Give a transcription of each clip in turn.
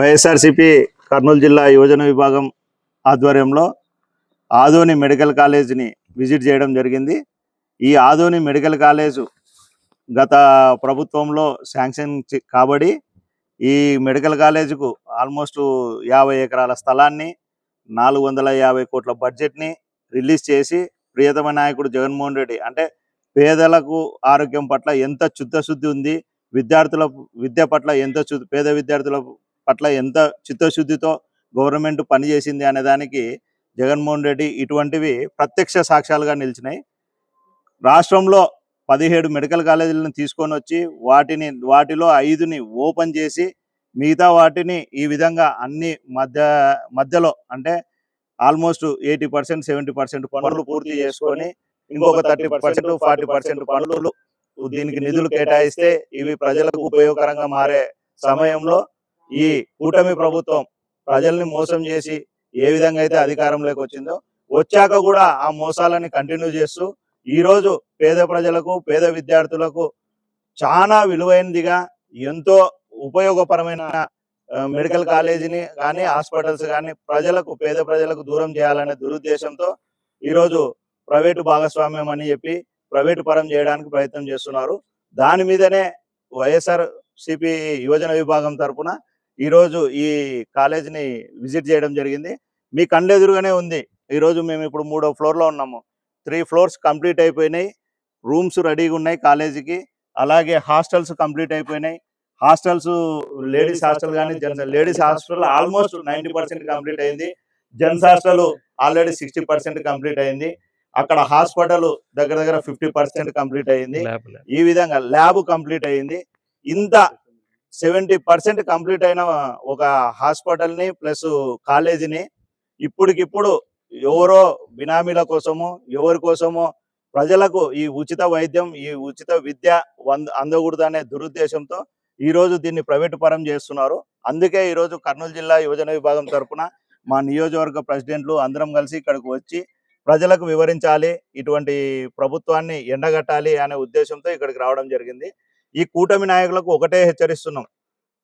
వైఎస్ఆర్సిపి కర్నూలు జిల్లా యువజన విభాగం ఆధ్వర్యంలో ఆదోని మెడికల్ కాలేజ్ని విజిట్ చేయడం జరిగింది. ఈ ఆదోని మెడికల్ కాలేజ్ గత ప్రభుత్వంలో శాంక్షన్ కాబడి ఈ మెడికల్ కాలేజీకు ఆల్మోస్ట్ యాభై ఎకరాల స్థలాన్ని నాలుగు వందల యాభై కోట్ల బడ్జెట్ని రిలీజ్ చేసి ప్రియతమ నాయకుడు జగన్మోహన్ రెడ్డి అంటే పేదలకు ఆరోగ్యం పట్ల ఎంత చిత్తశుద్ధి ఉంది విద్యార్థుల విద్య పట్ల ఎంత చు- పేద విద్యార్థుల పట్ల ఎంత చిత్తశుద్ధితో గవర్నమెంట్ పనిచేసింది అనే దానికి జగన్మోహన్ రెడ్డి ఇటువంటివి ప్రత్యక్ష సాక్ష్యాలుగా నిలిచినాయి. రాష్ట్రంలో పదిహేడు మెడికల్ కాలేజీలను తీసుకొని వచ్చి వాటిని వాటిలో ఐదుని ఓపెన్ చేసి మిగతా వాటిని ఈ విధంగా అన్ని మధ్య మధ్యలో అంటే almost eighty percent seventy percent పనులు పూర్తి చేసుకొని ఇంకొక థర్టీ పర్సెంట్ ఫార్టీ పర్సెంట్ పనులు దీనికి నిధులు కేటాయిస్తే ఇవి ప్రజలకు ఉపయోగకరంగా మారే సమయంలో ఈ కూటమి ప్రభుత్వం ప్రజల్ని మోసం చేసి ఏ విధంగా అయితే అధికారంలోకి వచ్చిందో వచ్చాక కూడా ఆ మోసాలని కంటిన్యూ చేస్తూ ఈ రోజు పేద ప్రజలకు పేద విద్యార్థులకు చాలా విలువైనదిగా ఎంతో ఉపయోగపరమైన మెడికల్ కాలేజీని కానీ హాస్పిటల్స్ కానీ ప్రజలకు పేద ప్రజలకు దూరం చేయాలనే దురుద్దేశంతో ఈరోజు ప్రైవేటు భాగస్వామ్యం అని చెప్పి ప్రైవేటు పరం చేయడానికి ప్రయత్నం చేస్తున్నారు. దాని మీదనే వైఎస్ఆర్ సిపి యువజన విభాగం తరఫున ఈరోజు ఈ కాలేజీని విజిట్ చేయడం జరిగింది. మీ కళ్ళెదురుగానే ఉంది. ఈరోజు మేము ఇప్పుడు మూడో ఫ్లోర్లో ఉన్నాము. త్రీ ఫ్లోర్స్ కంప్లీట్ అయిపోయినాయి. రూమ్స్ రెడీగా ఉన్నాయి కాలేజీకి. అలాగే హాస్టల్స్ కంప్లీట్ అయిపోయినాయి. హాస్టల్స్ లేడీస్ హాస్టల్ కానీ gents ladies hostel almost ninety percent complete అయింది. Gents hostel already sixty percent complete అయింది. అక్కడ హాస్పిటల్ దగ్గర దగ్గర ఫిఫ్టీ పర్సెంట్ కంప్లీట్ అయింది. ఈ విధంగా ల్యాబ్ కంప్లీట్ అయింది. ఇంత సెవెంటీ పర్సెంట్ కంప్లీట్ అయిన ఒక హాస్పిటల్ని ప్లస్ కాలేజీని ఇప్పటికిప్పుడు ఎవరో బినామీల కోసమో ఎవరి కోసమో ప్రజలకు ఈ ఉచిత వైద్యం ఈ ఉచిత విద్య వంద అందకూడదు అనే దురుద్దేశంతో ఈ రోజు దీన్ని ప్రైవేటు పరం చేస్తున్నారు. అందుకే ఈ రోజు కర్నూలు జిల్లా యువజన విభాగం తరఫున మా నియోజకవర్గ ప్రెసిడెంట్లు అందరం కలిసి ఇక్కడికి వచ్చి ప్రజలకు వివరించాలి ఇటువంటి ప్రభుత్వాన్ని ఎండగట్టాలి అనే ఉద్దేశంతో ఇక్కడికి రావడం జరిగింది. ఈ కూటమి నాయకులకు ఒకటే హెచ్చరిస్తున్నాం.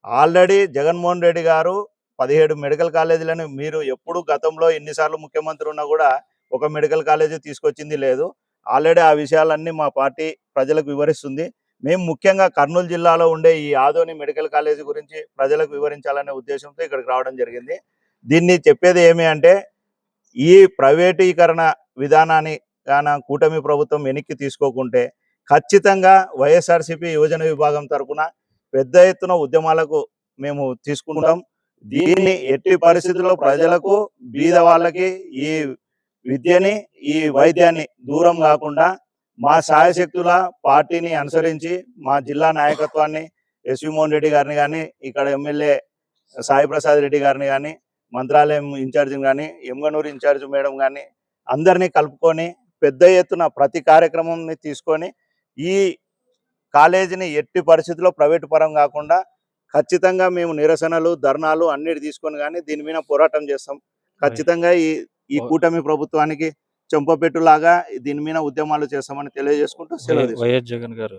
ఆల్రెడీ జగన్మోహన్ రెడ్డి గారు పదిహేడు మెడికల్ కాలేజీలను మీరు ఎప్పుడు గతంలో ఎన్నిసార్లు ముఖ్యమంత్రి ఉన్నా కూడా ఒక మెడికల్ కాలేజీ తీసుకొచ్చింది లేదు. ఆల్రెడీ ఆ విషయాలన్నీ మా పార్టీ ప్రజలకు వివరిస్తుంది. మేము ముఖ్యంగా కర్నూలు జిల్లాలో ఉండే ఈ ఆదోని మెడికల్ కాలేజీ గురించి ప్రజలకు వివరించాలనే ఉద్దేశంతో ఇక్కడికి రావడం జరిగింది. దీన్ని చెప్పేది ఏమి అంటే ఈ ప్రైవేటీకరణ విధానాన్ని గాన కూటమి ప్రభుత్వం వెనక్కి తీసుకోకుంటే ఖచ్చితంగా వైఎస్ఆర్సీపీ యువజన విభాగం తరఫున పెద్ద ఎత్తున ఉద్యమాలకు మేము తీసుకుంటాం. దీన్ని ఎట్టి పరిస్థితుల్లో ప్రజలకు బీద వాళ్ళకి ఈ విద్యని ఈ వైద్యాన్ని దూరం కాకుండా మా సాయశక్తుల పార్టీని అనుసరించి మా జిల్లా నాయకత్వాన్ని ఎస్వి మోహన్ రెడ్డి గారిని కానీ ఇక్కడ ఎమ్మెల్యే సాయి ప్రసాద్ రెడ్డి గారిని కానీ మంత్రాలయం ఇన్ఛార్జిని కానీ ఎమ్గనూరు ఇన్ఛార్జ్ మేడం కానీ అందరినీ కలుపుకొని పెద్ద ఎత్తున ప్రతి కార్యక్రమంని తీసుకొని ఈ కాలేజీని ఎట్టి పరిస్థితుల్లో ప్రైవేటు పరం కాకుండా ఖచ్చితంగా మేము నిరసనలు ధర్నాలు అన్నిటి తీసుకొని కానీ దీని మీద పోరాటం చేస్తాం ఖచ్చితంగా ఈ ఈ కూటమి ప్రభుత్వానికి చెంపపెట్టులాగా దీని మీద ఉద్యమాలు చేస్తామని తెలియజేసుకుంటూ సెలవు. వైఎస్ జగన్ గారు